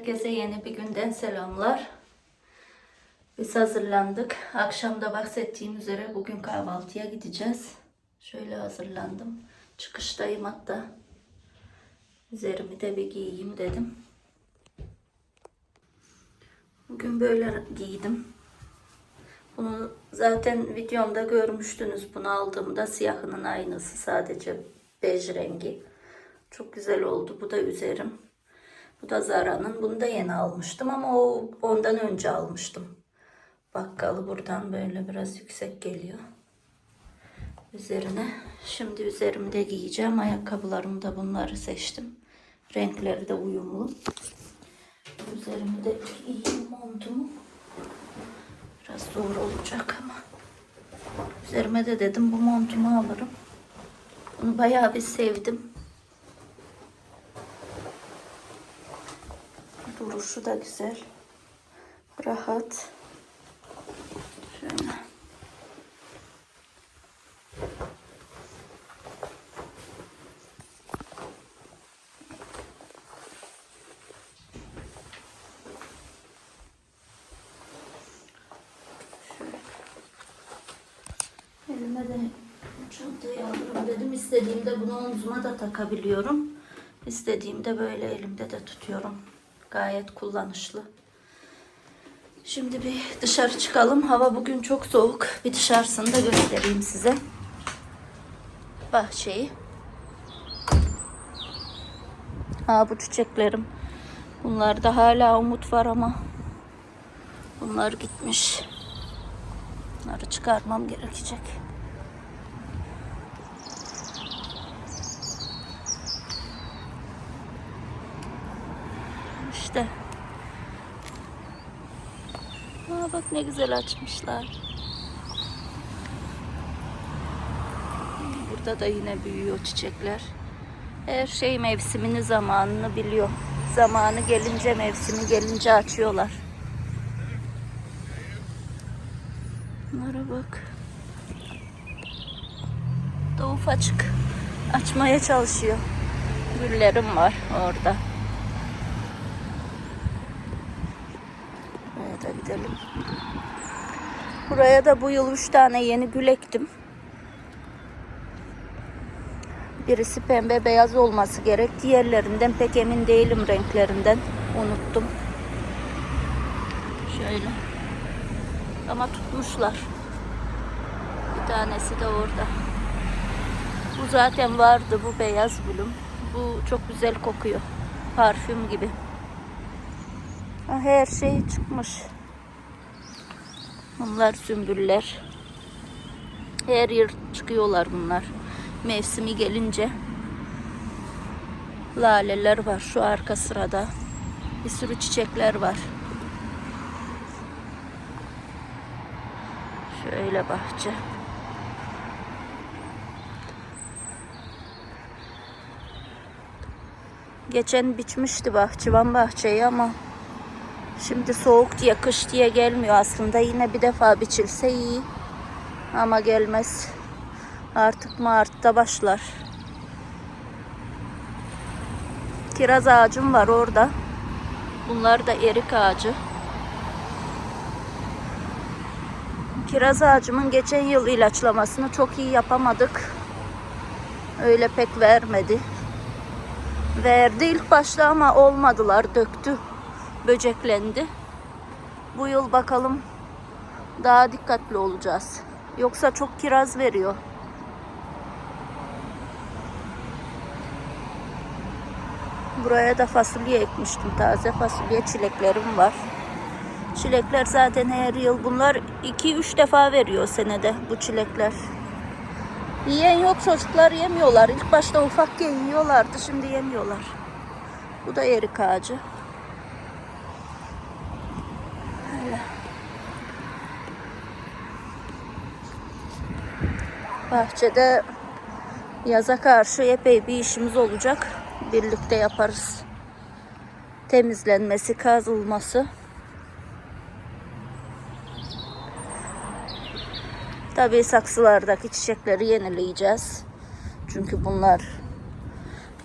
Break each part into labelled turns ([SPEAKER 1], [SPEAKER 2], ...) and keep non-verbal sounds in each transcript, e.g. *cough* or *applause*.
[SPEAKER 1] Herkese yeni bir günden selamlar. Biz hazırlandık. Akşamda bahsettiğim üzere bugün kahvaltıya gideceğiz. Şöyle hazırlandım. Çıkıştayım hatta. Üzerimi de bir giyeyim dedim. Bugün böyle giydim. Bunu zaten videomda görmüştünüz. Bunu aldığımda siyahının aynısı. Sadece bej rengi. Çok güzel oldu. Bu da üzerim. Bu da Zara'nın. Bunu da yeni almıştım ama o ondan önce almıştım. Bakkalı buradan böyle biraz yüksek geliyor. Üzerine. Şimdi üzerimde giyeceğim. Ayakkabılarımı da bunları seçtim. Renkleri de uyumlu. Üzerimi de giyeyim montumu. Biraz zor olacak ama. Üzerime de dedim bu montumu alırım. Bunu bayağı bir sevdim. Duruşu da güzel. Rahat. Şöyle. Elime de çantayı alırım dedim. İstediğimde bunu omzuma da takabiliyorum. İstediğimde böyle elimde de tutuyorum. Gayet kullanışlı. Şimdi bir dışarı çıkalım. Hava bugün çok soğuk. Bir dışarısını da göstereyim size. Bahçeyi. Ha bu çiçeklerim. Bunlarda hala umut var ama bunlar gitmiş. Bunları çıkarmam gerekecek. İşte. Aa, bak ne güzel açmışlar. Burada da yine büyüyor çiçekler. Her şey mevsimini zamanını biliyor. Zamanı gelince mevsimi gelince açıyorlar. Bunlara bak. Da ufacık açmaya çalışıyor. Güllerim var orada. Buraya da gidelim. Buraya da bu yıl üç tane yeni gül ektim. Birisi pembe beyaz olması gerek. Diğerlerinden pek emin değilim renklerinden. Unuttum. Şöyle. Ama tutmuşlar. Bir tanesi de orada. Bu zaten vardı. Bu beyaz gülüm. Bu çok güzel kokuyor. Parfüm gibi. Her şey çıkmış. Bunlar sümbüller. Her yer çıkıyorlar bunlar. Mevsimi gelince. Laleler var şu arka sırada. Bir sürü çiçekler var. Şöyle bahçe. Geçen biçmişti bahçıvan bahçeyi ama şimdi soğuk diye kış diye gelmiyor aslında. Yine bir defa biçilse iyi ama gelmez. Artık Mart'ta başlar. Kiraz ağacım var orada. Bunlar da erik ağacı. Kiraz ağacımın geçen yıl ilaçlamasını çok iyi yapamadık. Öyle pek vermedi. Verdi ilk başta ama olmadılar, döktü. Böceklendi. Bu yıl bakalım daha dikkatli olacağız. Yoksa çok kiraz veriyor. Buraya da fasulye ekmiştim. Taze fasulye çileklerim var. Çilekler zaten her yıl bunlar 2-3 defa veriyor senede bu çilekler. Yiyen yok çocuklar yemiyorlar. İlk başta ufakken yiyorlardı şimdi yemiyorlar. Bu da erik ağacı. Bahçede yaza karşı epey bir işimiz olacak. Birlikte yaparız. Temizlenmesi, kazılması. Tabii saksılardaki çiçekleri yenileyeceğiz. Çünkü bunlar,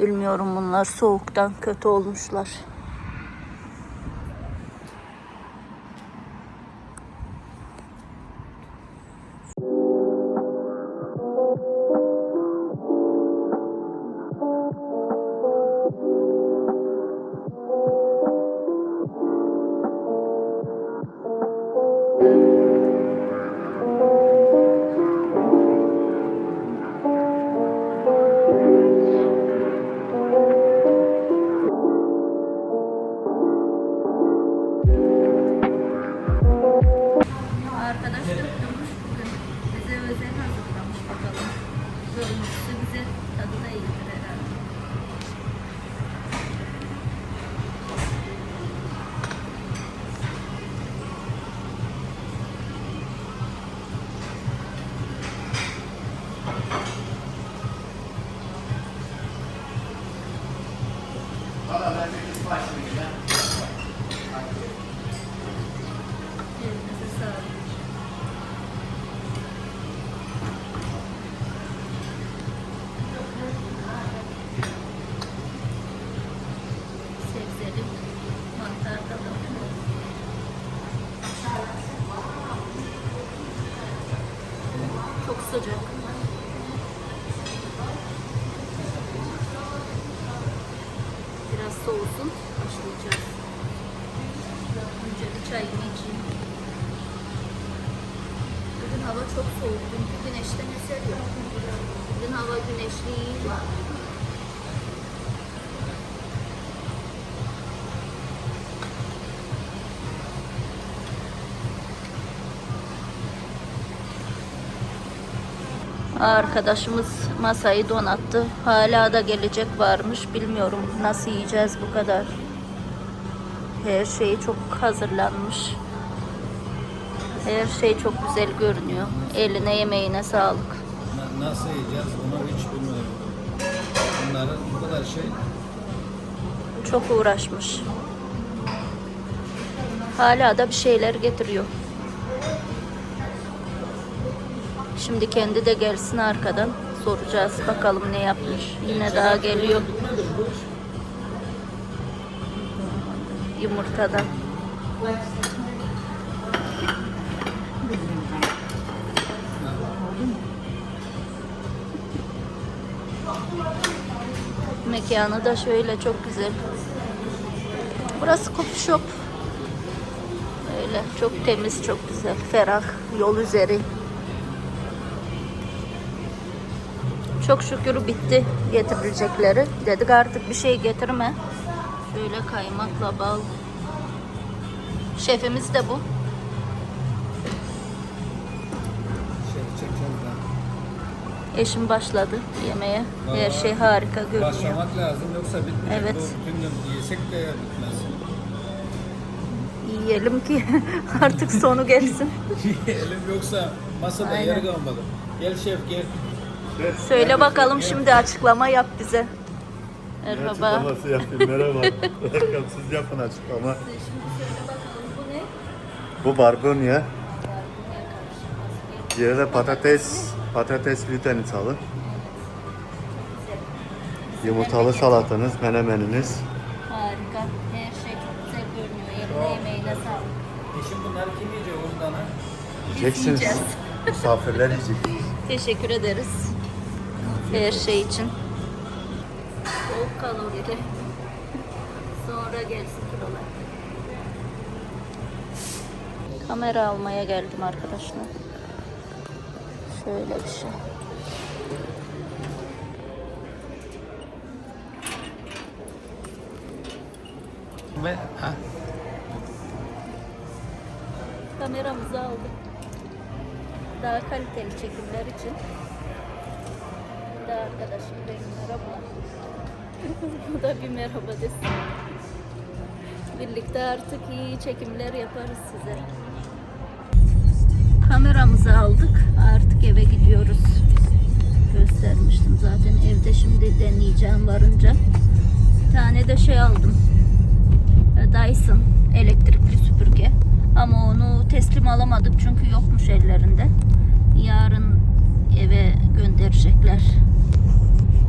[SPEAKER 1] bilmiyorum bunlar soğuktan kötü olmuşlar. Güneşli. Arkadaşımız masayı donattı. Hala da gelecek varmış. Bilmiyorum nasıl yiyeceğiz bu kadar. Her şey çok hazırlanmış. Her şey çok güzel görünüyor. Eline yemeğine sağlık.
[SPEAKER 2] Na- Nasıl yiyeceğiz. Kadar şey
[SPEAKER 1] Çok uğraşmış. Hala da bir şeyler getiriyor. Şimdi kendi de gelsin arkadan. Soracağız bakalım ne yapmış. Yine daha geliyor. Yumurtadan. Mekanı da şöyle çok güzel. Burası coffee shop. Öyle çok temiz, çok güzel. Ferah, yol üzeri. Çok şükür bitti getirilecekleri. Dedik artık bir şey getirme. Şöyle kaymakla bal. Şefimiz de bu. Eşim başladı yemeğe. Her şey harika görünüyor.
[SPEAKER 2] Başlamak lazım yoksa bitmeyecek.
[SPEAKER 1] Evet.
[SPEAKER 2] Bu bütün gün yesek de bitmez.
[SPEAKER 1] Yiyelim ki *laughs* artık sonu gelsin. *laughs*
[SPEAKER 2] Yiyelim yoksa masada
[SPEAKER 1] Aynen.
[SPEAKER 2] yer kalmadı. Gel şef gel.
[SPEAKER 1] Söyle bakalım şimdi açıklama yap bize.
[SPEAKER 3] Ne
[SPEAKER 1] Merhaba.
[SPEAKER 3] açıklaması yapayım? Merhaba. *laughs* Bakalım siz yapın açıklama.
[SPEAKER 1] Şimdi söyle bakalım bu ne?
[SPEAKER 3] Bu barbunya. Diğeri de patates. Patates lüteni alın. Yumurtalı salatanız, menemeniniz.
[SPEAKER 1] Harika. Her şey çok güzel görünüyor. Eline yemeğine sağlık.
[SPEAKER 2] Eşim bunları kim yiyecek oradan ha?
[SPEAKER 3] Yiyeceksiniz.
[SPEAKER 1] yiyeceğiz.
[SPEAKER 3] Misafirler yiyecek. *laughs*
[SPEAKER 1] Teşekkür ederiz. Her şey için. Bol kalorili. Sonra gelsin kilolar. Kamera almaya geldim arkadaşlar. Şöyle bir şey.
[SPEAKER 2] Ve ha?
[SPEAKER 1] Kameramızı aldık. Daha kaliteli çekimler için. Bir de arkadaşım benim merhaba. *laughs* Bu da bir merhaba desin. Birlikte artık iyi çekimler yaparız size. Kameramızı aldık. Eve gidiyoruz. Göstermiştim zaten. Evde şimdi deneyeceğim varınca. Bir tane de şey aldım. Dyson elektrikli süpürge. Ama onu teslim alamadık çünkü yokmuş ellerinde. Yarın eve gönderecekler.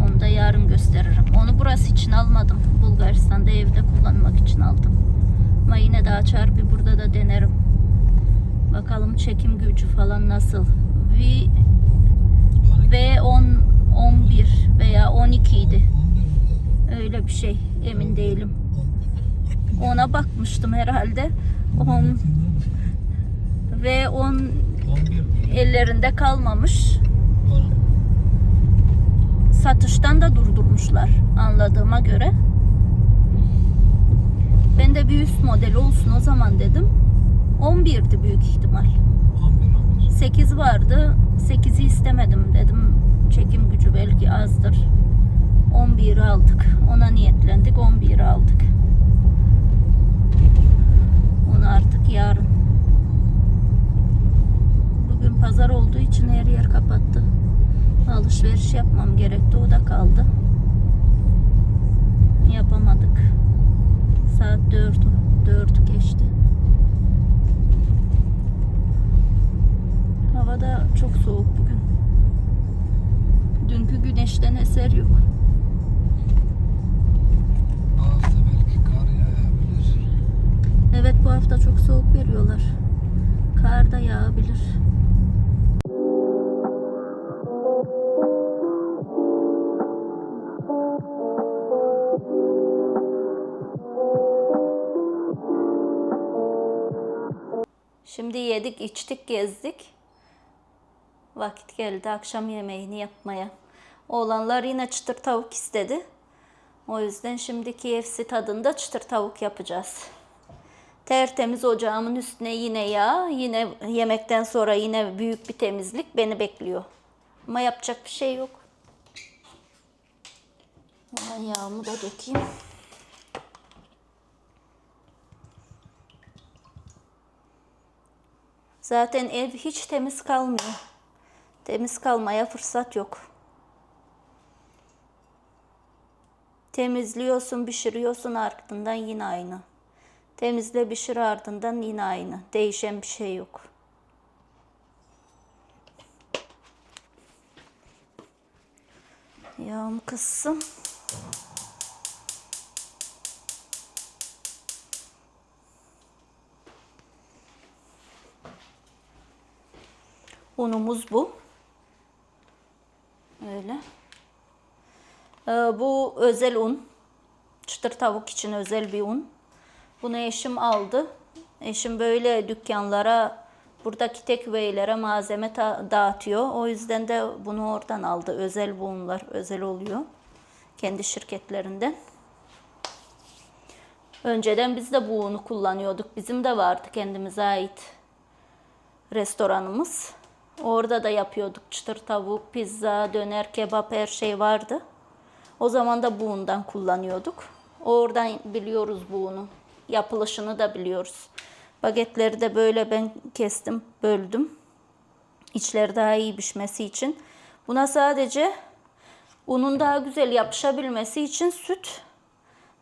[SPEAKER 1] Onu da yarın gösteririm. Onu burası için almadım. Bulgaristan'da evde kullanmak için aldım. Ama yine de açar bir burada da denerim. Bakalım çekim gücü falan nasıl. V V10 11 veya 12 idi. Öyle bir şey. Emin değilim. Ona bakmıştım herhalde. 10 ve 10
[SPEAKER 2] 11
[SPEAKER 1] ellerinde kalmamış. Satıştan da durdurmuşlar anladığıma göre. Ben de bir üst model olsun o zaman dedim. 11'di büyük ihtimal.
[SPEAKER 2] 11 11.
[SPEAKER 1] 8 vardı. 8'i istemedim dedim. Çekim gücü belki azdır. 11 aldık. Ona niyetlendik. 11 aldık. Onu artık yarın. Bugün pazar olduğu için her yer kapattı. Alışveriş yapmam gerekti. O da kaldı. Yapamadık. Saat 4, 4 geçti. Hava da çok soğuk bugün. Dünkü güneşten eser yok.
[SPEAKER 2] Bu hafta belki kar yağabilir.
[SPEAKER 1] Evet bu hafta çok soğuk veriyorlar. Kar da yağabilir. Şimdi yedik, içtik, gezdik. Vakit geldi akşam yemeğini yapmaya. Oğlanlar yine çıtır tavuk istedi. O yüzden şimdi KFC tadında çıtır tavuk yapacağız. Tertemiz ocağımın üstüne yine yağ, yine yemekten sonra yine büyük bir temizlik beni bekliyor. Ama yapacak bir şey yok. Hemen yağımı da dökeyim. Zaten ev hiç temiz kalmıyor. Temiz kalmaya fırsat yok. Temizliyorsun, pişiriyorsun ardından yine aynı. Temizle pişir ardından yine aynı. Değişen bir şey yok. Yağım kızsın. Unumuz bu. Öyle. Ee, bu özel un. Çıtır tavuk için özel bir un. Bunu eşim aldı. Eşim böyle dükkanlara, buradaki tekveylere malzeme dağıtıyor. O yüzden de bunu oradan aldı. Özel bu unlar, özel oluyor. Kendi şirketlerinden. Önceden biz de bu unu kullanıyorduk. Bizim de vardı kendimize ait restoranımız. Orada da yapıyorduk çıtır tavuk, pizza, döner, kebap her şey vardı. O zaman da bu undan kullanıyorduk. Oradan biliyoruz bu unu. Yapılışını da biliyoruz. Bagetleri de böyle ben kestim, böldüm. İçleri daha iyi pişmesi için. Buna sadece unun daha güzel yapışabilmesi için süt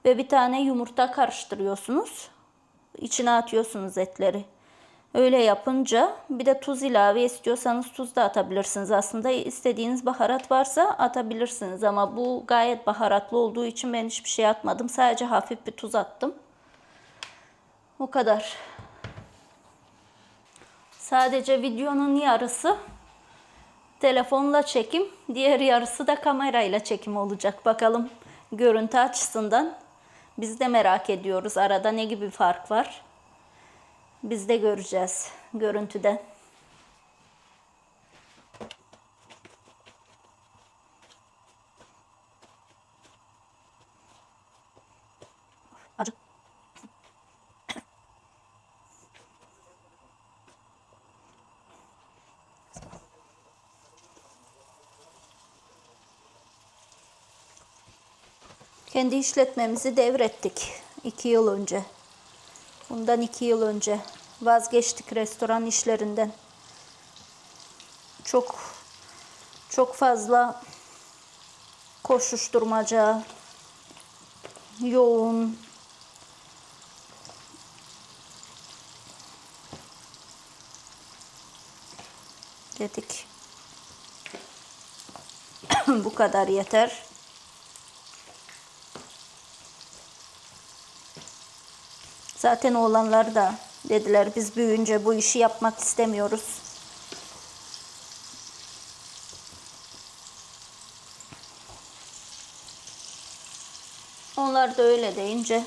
[SPEAKER 1] ve bir tane yumurta karıştırıyorsunuz. İçine atıyorsunuz etleri. Öyle yapınca bir de tuz ilave istiyorsanız tuz da atabilirsiniz. Aslında istediğiniz baharat varsa atabilirsiniz ama bu gayet baharatlı olduğu için ben hiçbir şey atmadım. Sadece hafif bir tuz attım. O kadar. Sadece videonun yarısı telefonla çekim, diğer yarısı da kamerayla çekim olacak. Bakalım görüntü açısından biz de merak ediyoruz. Arada ne gibi fark var? Biz de göreceğiz görüntüden. Acı. Kendi işletmemizi devrettik iki yıl önce. Bundan iki yıl önce vazgeçtik restoran işlerinden. Çok çok fazla koşuşturmaca, yoğun, dedik. *coughs* Bu kadar yeter. Zaten oğlanlar da dediler biz büyüyünce bu işi yapmak istemiyoruz. Onlar da öyle deyince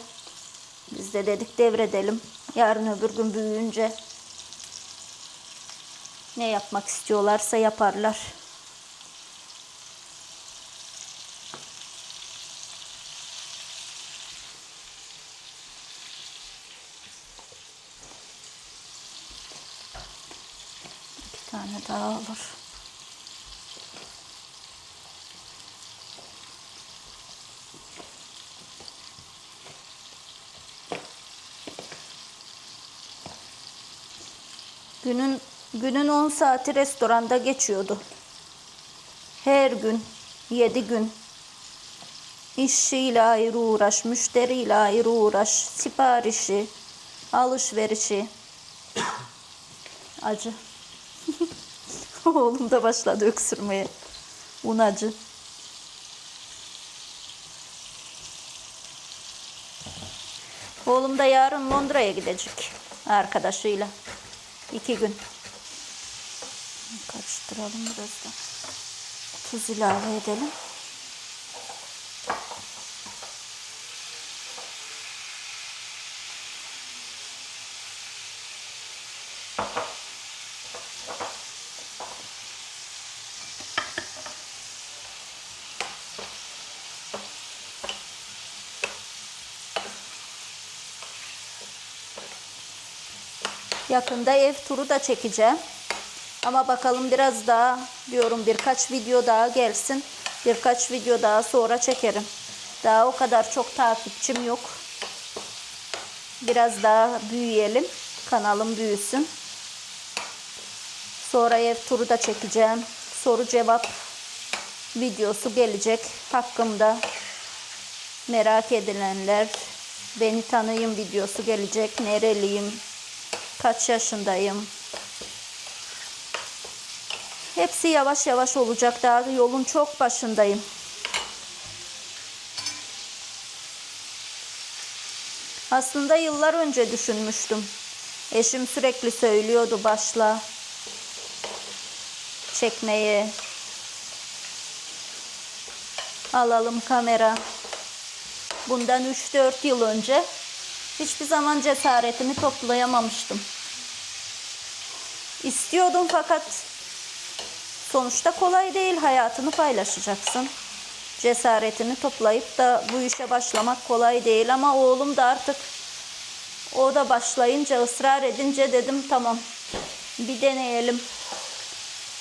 [SPEAKER 1] biz de dedik devredelim. Yarın öbür gün büyüyünce ne yapmak istiyorlarsa yaparlar. tane daha olur. Günün günün 10 saati restoranda geçiyordu. Her gün 7 gün işiyle ayrı uğraş, müşteriyle ayrı uğraş, siparişi, alışverişi. *coughs* Acı. *laughs* *laughs* Oğlum da başladı öksürmeye. Un acı. Oğlum da yarın Londra'ya gidecek arkadaşıyla. İki gün. Karıştıralım biraz da. Tuz ilave edelim. Yakında ev turu da çekeceğim. Ama bakalım biraz daha diyorum birkaç video daha gelsin. Birkaç video daha sonra çekerim. Daha o kadar çok takipçim yok. Biraz daha büyüyelim. Kanalım büyüsün. Sonra ev turu da çekeceğim. Soru cevap videosu gelecek hakkımda. Merak edilenler beni tanıyın videosu gelecek. Nereliyim? Kaç yaşındayım? Hepsi yavaş yavaş olacak. Daha yolun çok başındayım. Aslında yıllar önce düşünmüştüm. Eşim sürekli söylüyordu başla çekmeye. Alalım kamera. Bundan 3-4 yıl önce hiçbir zaman cesaretimi toplayamamıştım. İstiyordum fakat sonuçta kolay değil hayatını paylaşacaksın. Cesaretini toplayıp da bu işe başlamak kolay değil ama oğlum da artık o da başlayınca ısrar edince dedim tamam bir deneyelim.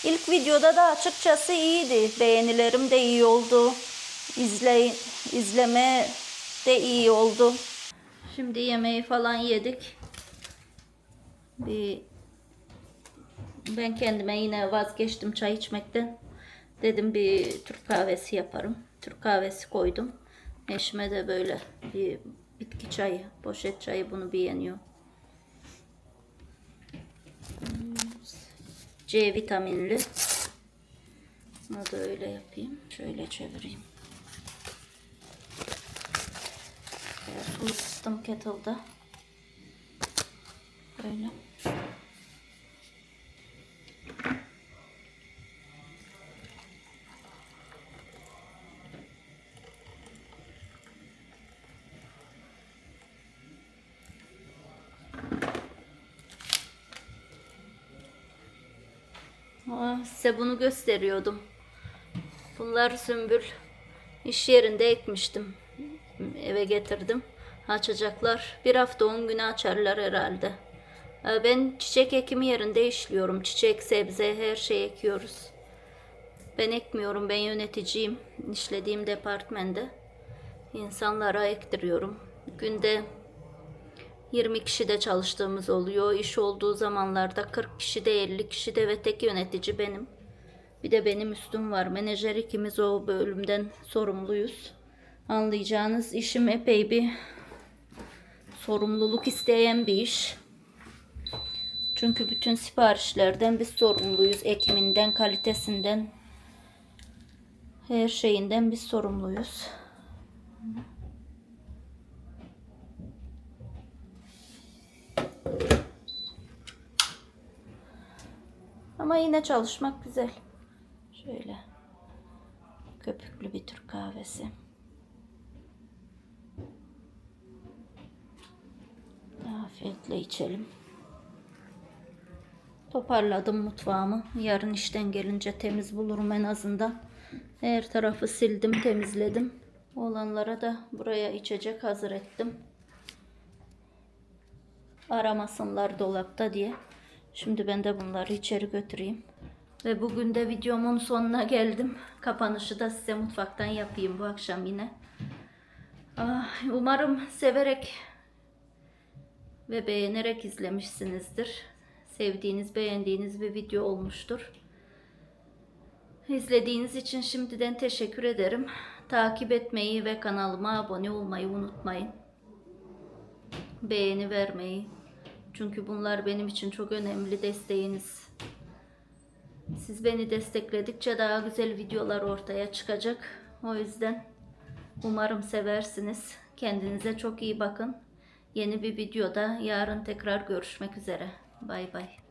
[SPEAKER 1] İlk videoda da açıkçası iyiydi. Beğenilerim de iyi oldu. İzley izleme de iyi oldu. Şimdi yemeği falan yedik. Bir ben kendime yine vazgeçtim çay içmekten. Dedim bir Türk kahvesi yaparım. Türk kahvesi koydum. Eşime de böyle bir bitki çayı, poşet çayı bunu beğeniyor. C vitaminli. Bunu da öyle yapayım. Şöyle çevireyim. Isıttım kettle'da. Böyle. Aa, size bunu gösteriyordum. Bunlar sümbül iş yerinde ekmiştim. Eve getirdim. Açacaklar. Bir hafta on güne açarlar herhalde. Ee, Ben çiçek ekimi yerinde işliyorum. Çiçek, sebze, her şey ekiyoruz. Ben ekmiyorum. Ben yöneticiyim. İşlediğim departmanda. İnsanlara ektiriyorum. Günde 20 kişi de çalıştığımız oluyor. İş olduğu zamanlarda 40 kişi de 50 kişi de ve tek yönetici benim. Bir de benim üstüm var. Menajer ikimiz o bölümden sorumluyuz. Anlayacağınız işim epey bir sorumluluk isteyen bir iş. Çünkü bütün siparişlerden biz sorumluyuz. Ekiminden, kalitesinden, her şeyinden biz sorumluyuz. Ama yine çalışmak güzel. Şöyle köpüklü bir Türk kahvesi. Afiyetle içelim. Toparladım mutfağımı. Yarın işten gelince temiz bulurum en azından. Her tarafı sildim, temizledim. Olanlara da buraya içecek hazır ettim. Aramasınlar dolapta diye. Şimdi ben de bunları içeri götüreyim. Ve bugün de videomun sonuna geldim. Kapanışı da size mutfaktan yapayım bu akşam yine. Ah, Umarım severek ve beğenerek izlemişsinizdir. Sevdiğiniz, beğendiğiniz bir video olmuştur. İzlediğiniz için şimdiden teşekkür ederim. Takip etmeyi ve kanalıma abone olmayı unutmayın. Beğeni vermeyi. Çünkü bunlar benim için çok önemli desteğiniz. Siz beni destekledikçe daha güzel videolar ortaya çıkacak. O yüzden umarım seversiniz. Kendinize çok iyi bakın. Yeni bir videoda yarın tekrar görüşmek üzere. Bay bay.